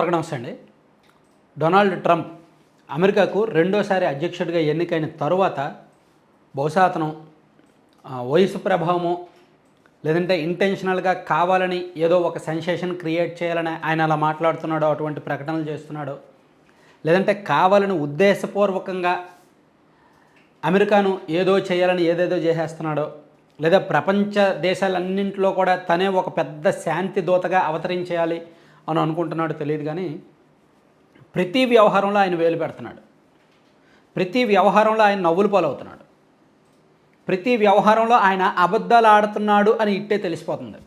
అందరికీ నమస్తే అండి. డొనాల్డ్ ట్రంప్ అమెరికాకు రెండోసారి అధ్యక్షుడిగా ఎన్నికైన తరువాత బహుశా అతను వయసు ప్రభావము లేదంటే ఇంటెన్షనల్గా కావాలని ఏదో ఒక సెన్సేషన్ క్రియేట్ చేయాలని ఆయన అలా మాట్లాడుతున్నాడో అటువంటి ప్రకటనలు చేస్తున్నాడో లేదంటే కావాలని ఉద్దేశపూర్వకంగా అమెరికాను ఏదో చేయాలని ఏదేదో చేసేస్తున్నాడో లేదా ప్రపంచ దేశాలన్నింటిలో కూడా తనే ఒక పెద్ద శాంతి దూతగా అవతరించేయాలి అని అనుకుంటున్నాడు తెలియదు కానీ ప్రతి వ్యవహారంలో ఆయన వేలు పెడుతున్నాడు. ప్రతి వ్యవహారంలో ఆయన నవ్వులు పాలవుతున్నాడు. ప్రతి వ్యవహారంలో ఆయన అబద్ధాలు ఆడుతున్నాడు అని ఇట్టే తెలిసిపోతుంది.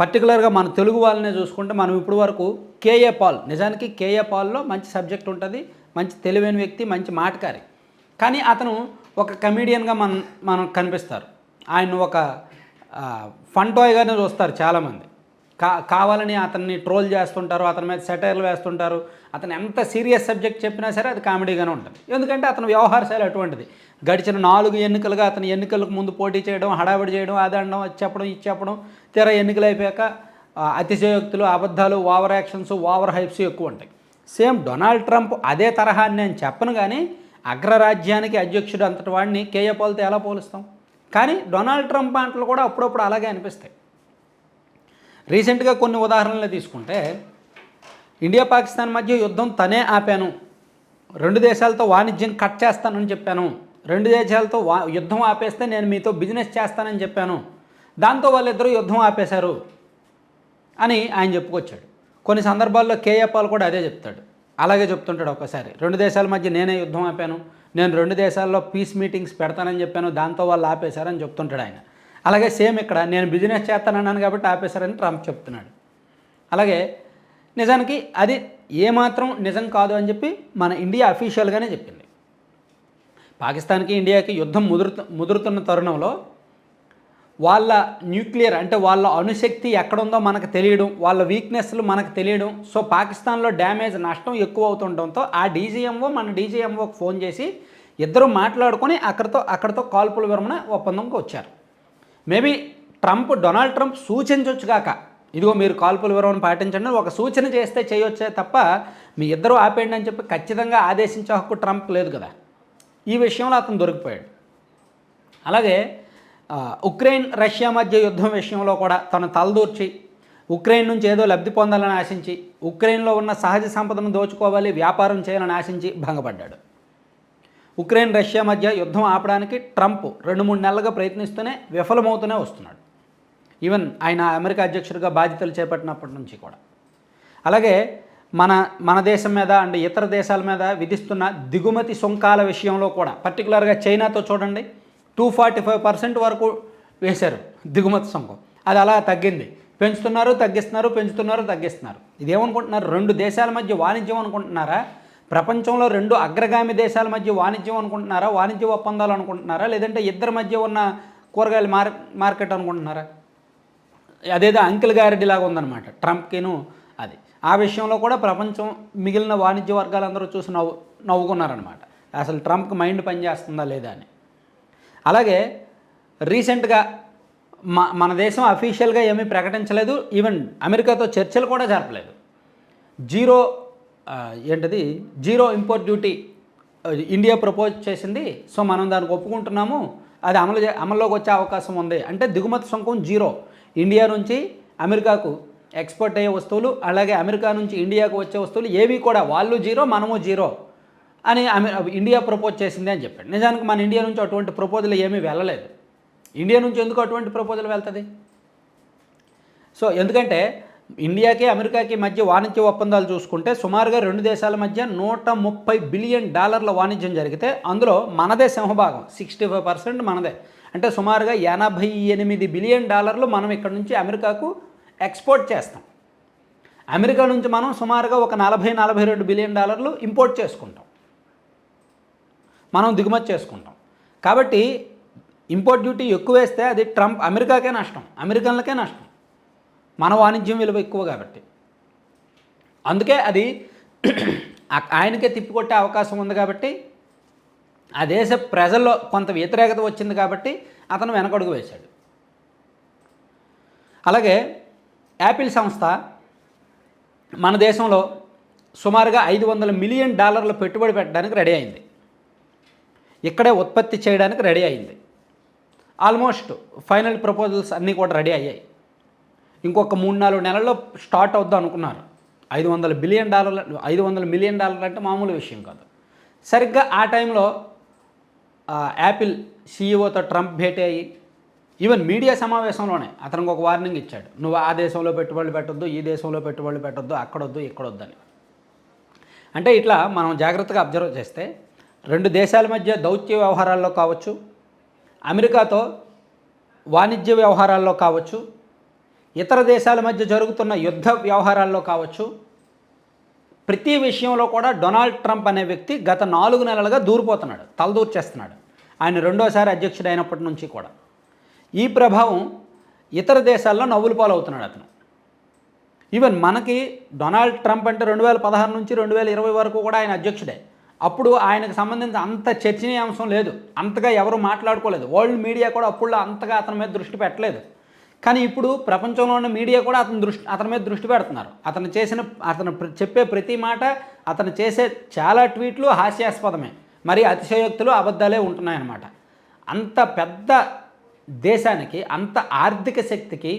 పర్టికులర్గా మన తెలుగు వాళ్ళనే చూసుకుంటే మనం ఇప్పుడు వరకు కేఏ పాల్ నిజానికి కేఏ పాల్లో మంచి సబ్జెక్ట్ ఉంటుంది మంచి తెలివైన వ్యక్తి మంచి మాటకారి. కానీ అతను ఒక కమీడియన్గా మన మనం కనిపిస్తారు. ఆయన ఒక ఫన్ టాయ్గానే చూస్తారు చాలామంది. కా కావాలని అతన్ని ట్రోల్ చేస్తుంటారు అతని మీద సెటైర్లు వేస్తుంటారు అతను ఎంత సీరియస్ సబ్జెక్ట్ చెప్పినా సరే అది కామెడీగానే ఉంటుంది. ఎందుకంటే అతను వ్యవహార శైలి అటువంటిది. గడిచిన నాలుగు ఎన్నికలుగా అతను ఎన్నికలకు ముందు పోటీ చేయడం హడావిడి చేయడం అది చెప్పడం ఇచ్చేపడం చెప్పడం తీరా ఎన్నికలు అయిపోయాక అతిశయోక్తులు అబద్ధాలు ఓవర్ యాక్షన్స్ ఓవర్ హైప్స్ ఎక్కువ ఉంటాయి. సేమ్ డొనాల్డ్ ట్రంప్ అదే తరహా అని నేను చెప్పను కానీ అగ్రరాజ్యానికి అధ్యక్షుడు అంతటి వాడిని కేఏ ఎలా పోలుస్తాం? కానీ డొనాల్డ్ ట్రంప్ మాటలు కూడా అప్పుడప్పుడు అలాగే అనిపిస్తాయి. రీసెంట్గా కొన్ని ఉదాహరణలు తీసుకుంటే ఇండియా పాకిస్తాన్ మధ్య యుద్ధం తనే ఆపాను. రెండు దేశాలతో వాణిజ్యం కట్ చేస్తానని చెప్పాను. రెండు దేశాలతో వా యుద్ధం ఆపేస్తే నేను మీతో బిజినెస్ చేస్తానని చెప్పాను. దాంతో వాళ్ళిద్దరూ యుద్ధం ఆపేశారు అని ఆయన చెప్పుకొచ్చాడు. కొన్ని సందర్భాల్లో కేఏ పాల్ కూడా అదే చెప్తాడు. అలాగే చెప్తుంటాడు ఒకసారి రెండు దేశాల మధ్య నేనే యుద్ధం ఆపాను నేను రెండు దేశాల్లో పీస్ మీటింగ్స్ పెడతానని చెప్పాను దాంతో వాళ్ళు ఆపేశారని చెప్తుంటాడు ఆయన. అలాగే సేమ్ ఇక్కడ నేను బిజినెస్ చేస్తానన్నాను కాబట్టి ఆపేశారని ట్రంప్ చెప్తున్నాడు. అలాగే నిజానికి అది ఏమాత్రం నిజం కాదు అని చెప్పి మన ఇండియా అఫీషియల్గానే చెప్పింది. పాకిస్తాన్కి ఇండియాకి యుద్ధం ముదురుతు ముదురుతున్న తరుణంలో వాళ్ళ న్యూక్లియర్ అంటే వాళ్ళ అణుశక్తి ఎక్కడుందో మనకు తెలియడం వాళ్ళ వీక్నెస్లు మనకు తెలియడం సో పాకిస్తాన్లో డ్యామేజ్ నష్టం ఎక్కువ అవుతుండటంతో ఆ డీజీఎంఓ మన డీజీఎంఓకి ఫోన్ చేసి ఇద్దరు మాట్లాడుకొని అక్కడితో అక్కడితో కాల్పుల విరమణ ఒప్పందంకి వచ్చారు. మేబీ ట్రంప్ డొనాల్డ్ ట్రంప్ సూచించవచ్చు కాక ఇదిగో మీరు కాల్పుల వివరం పాటించండి. ఒక సూచన చేస్తే చేయొచ్చే తప్ప మీ ఇద్దరు ఆపేయండి అని చెప్పి ఖచ్చితంగా ఆదేశించే హక్కు ట్రంప్ లేదు కదా. ఈ విషయంలో అతను దొరికిపోయాడు. అలాగే ఉక్రెయిన్ రష్యా మధ్య యుద్ధం విషయంలో కూడా తను తలదూర్చి ఉక్రెయిన్ నుంచి ఏదో లబ్ధి పొందాలని ఆశించి ఉక్రెయిన్లో ఉన్న సహజ సంపదను దోచుకోవాలి వ్యాపారం చేయాలని ఆశించి భంగపడ్డాడు. ఉక్రెయిన్ రష్యా మధ్య యుద్ధం ఆపడానికి ట్రంప్ రెండు మూడు నెలలుగా ప్రయత్నిస్తూనే విఫలమవుతూనే వస్తున్నాడు. ఈవెన్ ఆయన అమెరికా అధ్యక్షుడిగా బాధ్యతలు చేపట్టినప్పటి నుంచి కూడా. అలాగే మన మన దేశం మీద అండ్ ఇతర దేశాల మీద విధిస్తున్న దిగుమతి సుంకాల విషయంలో కూడా పర్టికులర్గా చైనాతో చూడండి టూ ఫార్టీ ఫైవ్ పర్సెంట్ వరకు వేశారు దిగుమతి సుంకం. అది అలా తగ్గింది. పెంచుతున్నారు తగ్గిస్తున్నారు పెంచుతున్నారు తగ్గిస్తున్నారు. ఇదేమనుకుంటున్నారు? రెండు దేశాల మధ్య వాణిజ్యం అనుకుంటున్నారా? ప్రపంచంలో రెండు అగ్రగామి దేశాల మధ్య వాణిజ్యం అనుకుంటున్నారా? వాణిజ్య ఒప్పందాలు అనుకుంటున్నారా? లేదంటే ఇద్దరి మధ్య ఉన్న కూరగాయల మార్ మార్కెట్ అనుకుంటున్నారా? అదేదో అంకిల్ గారెడ్డిలాగా ఉందన్నమాట. ట్రంప్కిను అది. ఆ విషయంలో కూడా ప్రపంచం మిగిలిన వాణిజ్య వర్గాలందరూ చూసి నవ్వు నవ్వుకున్నారనమాట అసలు ట్రంప్కి మైండ్ పనిచేస్తుందా లేదా అని. అలాగే రీసెంట్గా మా మన దేశం అఫీషియల్గా ఏమీ ప్రకటించలేదు. ఈవెన్ అమెరికాతో చర్చలు కూడా జరపలేదు. జీరో ఏంటది? Zero import duty India propose చేసింది. సో మనం దానికి ఒప్పుకుంటున్నాము. అది అమలు చే- అమల్లోకి వచ్చే అవకాశం ఉంది. అంటే దిగుమతి సుంకం జీరో. ఇండియా నుంచి అమెరికాకు ఎక్స్పోర్ట్ అయ్యే వస్తువులు అలాగే అమెరికా నుంచి ఇండియాకు వచ్చే వస్తువులు ఏవి కూడా వాళ్ళు జీరో మనము జీరో అని అమె ఇండియా ప్రపోజ్ చేసింది అని చెప్పాడు. నిజానికి మన ఇండియా నుంచి అటువంటి ప్రపోజల్ ఏమీ వెళ్ళలేదు. ఇండియా నుంచి ఎందుకు అటువంటి ప్రపోజల్ వెళ్తుంది? సో ఎందుకంటే ఇండియాకి అమెరికాకి మధ్య వాణిజ్య ఒప్పందాలు చూసుకుంటే సుమారుగా రెండు దేశాల మధ్య నూట ముప్పై బిలియన్ డాలర్ల వాణిజ్యం జరిగితే అందులో మనదే సింహభాగం సిక్స్టీ ఫైవ్ పర్సెంట్ మనదే. అంటే సుమారుగా ఎనభై ఎనిమిది బిలియన్ డాలర్లు మనం ఇక్కడ నుంచి అమెరికాకు ఎక్స్పోర్ట్ చేస్తాం. అమెరికా నుంచి మనం సుమారుగా ఒక నలభై నలభై రెండు బిలియన్ డాలర్లు ఇంపోర్ట్ చేసుకుంటాం. మనం దిగుమతి చేసుకుంటాం. కాబట్టి ఇంపోర్ట్ డ్యూటీ ఎక్కువ వేస్తే అది ట్రంప్ అమెరికాకే నష్టం అమెరికన్లకే నష్టం. మన వాణిజ్యం విలువ ఎక్కువ కాబట్టి. అందుకే అది ఆయనకే తిప్పికొట్టే అవకాశం ఉంది కాబట్టి ఆ దేశ ప్రజల్లో కొంత వ్యతిరేకత వచ్చింది కాబట్టి అతను వెనకడుగు వేశాడు. అలాగే యాపిల్ సంస్థ మన దేశంలో సుమారుగా ఐదు వందల మిలియన్ డాలర్ల పెట్టుబడి పెట్టడానికి రెడీ అయింది. ఇక్కడే ఉత్పత్తి చేయడానికి రెడీ అయింది. ఆల్మోస్ట్ ఫైనల్ ప్రపోజల్స్ అన్నీ కూడా రెడీ అయ్యాయి. ఇంకొక మూడు నాలుగు నెలల్లో స్టార్ట్ అవుద్దాం అనుకున్నారు. ఐదు వందల బిలియన్ డాలర్లు ఐదు వందల మిలియన్ డాలర్లు అంటే మామూలు విషయం కాదు. సరిగ్గా ఆ టైంలో యాపిల్ సీఈఓతో ట్రంప్ భేటీ అయ్యి ఈవెన్ మీడియా సమావేశంలోనే అతనికి ఒక వార్నింగ్ ఇచ్చాడు. నువ్వు ఆ దేశంలో పెట్టుబడులు పెట్టొద్దు ఈ దేశంలో పెట్టుబడులు పెట్టొద్దు అక్కడొద్దు ఇక్కడొద్దు అని అంటే ఇట్లా మనం జాగ్రత్తగా అబ్జర్వ్ చేస్తే రెండు దేశాల మధ్య దౌత్య వ్యవహారాల్లో కావచ్చు అమెరికాతో వాణిజ్య వ్యవహారాల్లో కావచ్చు ఇతర దేశాల మధ్య జరుగుతున్న యుద్ధ వ్యవహారాల్లో కావచ్చు ప్రతి విషయంలో కూడా డొనాల్డ్ ట్రంప్ అనే వ్యక్తి గత నాలుగు నెలలుగా దూరిపోతున్నాడు తలదూర్చేస్తున్నాడు. ఆయన రెండోసారి అధ్యక్షుడు అయినప్పటి నుంచి కూడా. ఈ ప్రభావం ఇతర దేశాల్లో నవ్వులు పాలవుతున్నాడు అతను. ఈవెన్ మనకి డొనాల్డ్ ట్రంప్ అంటే రెండు వేల పదహారు నుంచి రెండు వేల ఇరవై వరకు కూడా ఆయన అధ్యక్షుడే. అప్పుడు ఆయనకు సంబంధించిన అంత చర్చనీయాంశం లేదు. అంతగా ఎవరు మాట్లాడుకోలేదు. వరల్డ్ మీడియా కూడా అప్పుడు అంతగా అతని మీద దృష్టి పెట్టలేదు. కానీ ఇప్పుడు ప్రపంచంలో ఉన్న మీడియా కూడా అతని దృష్టి అతని మీద దృష్టి పెడుతున్నారు. అతను చేసిన అతను చెప్పే ప్రతి మాట అతను చేసే చాలా ట్వీట్లు హాస్యాస్పదమే. మరి అతిశయోక్తులు అబద్ధాలే ఉంటున్నాయన్నమాట. అంత పెద్ద దేశానికి అంత ఆర్థిక శక్తికి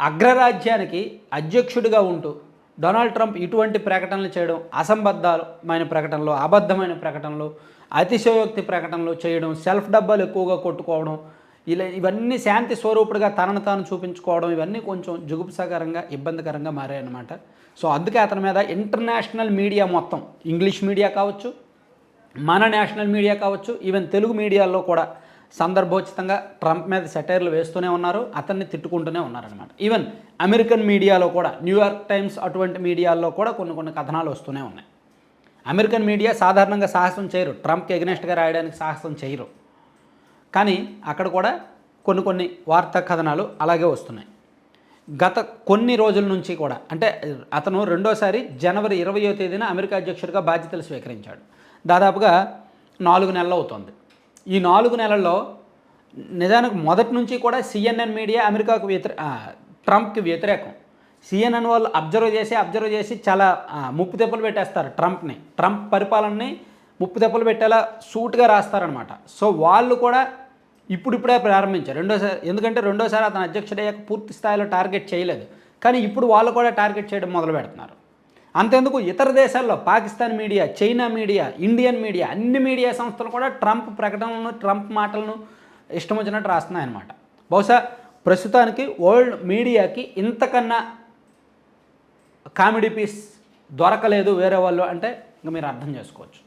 అగ్రరాజ్యానికి అధ్యక్షుడిగా ఉంటూ డొనాల్డ్ ట్రంప్ ఇటువంటి ప్రకటనలు చేయడం అసంబద్ధమైన ప్రకటనలు అబద్ధమైన ప్రకటనలు అతిశయోక్తి ప్రకటనలు చేయడం సెల్ఫ్ డబ్బాలు ఎక్కువగా కొట్టుకోవడం ఇలా ఇవన్నీ శాంతి స్వరూపుడుగా తనను తాను చూపించుకోవడం ఇవన్నీ కొంచెం జుగుప్సాకరంగా ఇబ్బందికరంగా మారాయన్నమాట. సో అందుకే అతని మీద ఇంటర్నేషనల్ మీడియా మొత్తం ఇంగ్లీష్ మీడియా కావచ్చు మన నేషనల్ మీడియా కావచ్చు ఈవెన్ తెలుగు మీడియాల్లో కూడా సందర్భోచితంగా ట్రంప్ మీద సెటైర్లు వేస్తూనే ఉన్నారు అతన్ని తిట్టుకుంటూనే ఉన్నారనమాట ఈవెన్ అమెరికన్ మీడియాలో కూడా న్యూయార్క్ టైమ్స్ అటువంటి మీడియాల్లో కూడా కొన్ని కొన్ని కథనాలు వస్తూనే ఉన్నాయి. అమెరికన్ మీడియా సాధారణంగా సాహసం చేయరు ట్రంప్కి ఎగ్నెస్ట్గా రాయడానికి సాహసం చేయరు. కానీ అక్కడ కూడా కొన్ని కొన్ని వార్తా కథనాలు అలాగే వస్తున్నాయి. గత కొన్ని రోజుల నుంచి కూడా అంటే అతను రెండోసారి జనవరి ఇరవయో తేదీన అమెరికా అధ్యక్షుడిగా బాధ్యతలు స్వీకరించాడు. దాదాపుగా నాలుగు నెలలు అవుతుంది. ఈ నాలుగు నెలల్లో నిజానికి మొదటి నుంచి కూడా సిఎన్ఎన్ మీడియా అమెరికాకు వ్యతిరే ట్రంప్కి వ్యతిరేకం. సిఎన్ఎన్ వాళ్ళు అబ్జర్వ్ చేసి అబ్జర్వ్ చేసి చాలా ముప్పు తెప్పలు పెట్టేస్తారు ట్రంప్ని. ట్రంప్ పరిపాలనని ముప్పు తెప్పలు పెట్టేలా సూట్గా రాస్తారనమాట సో వాళ్ళు కూడా ఇప్పుడిప్పుడే ప్రారంభించారు. రెండోసారి ఎందుకంటే రెండోసారి అతను అధ్యక్షుడయ్యాక పూర్తి స్థాయిలో టార్గెట్ చేయలేదు. కానీ ఇప్పుడు వాళ్ళు కూడా టార్గెట్ చేయడం మొదలు పెడుతున్నారు అంతేందుకు ఇతర దేశాల్లో Pakistan media China media Indian media అన్ని మీడియా సంస్థలు కూడా ట్రంప్ ప్రకటనలను ట్రంప్ మాటలను ఇష్టం వచ్చినట్టు రాస్తున్నాయన్నమాట. బహుశా ప్రస్తుతానికి వరల్డ్ మీడియాకి ఇంతకన్నా కామెడీ పీస్ దొరకలేదు వేరే వాళ్ళు అంటే ఇంకా మీరు అర్థం చేసుకోవచ్చు.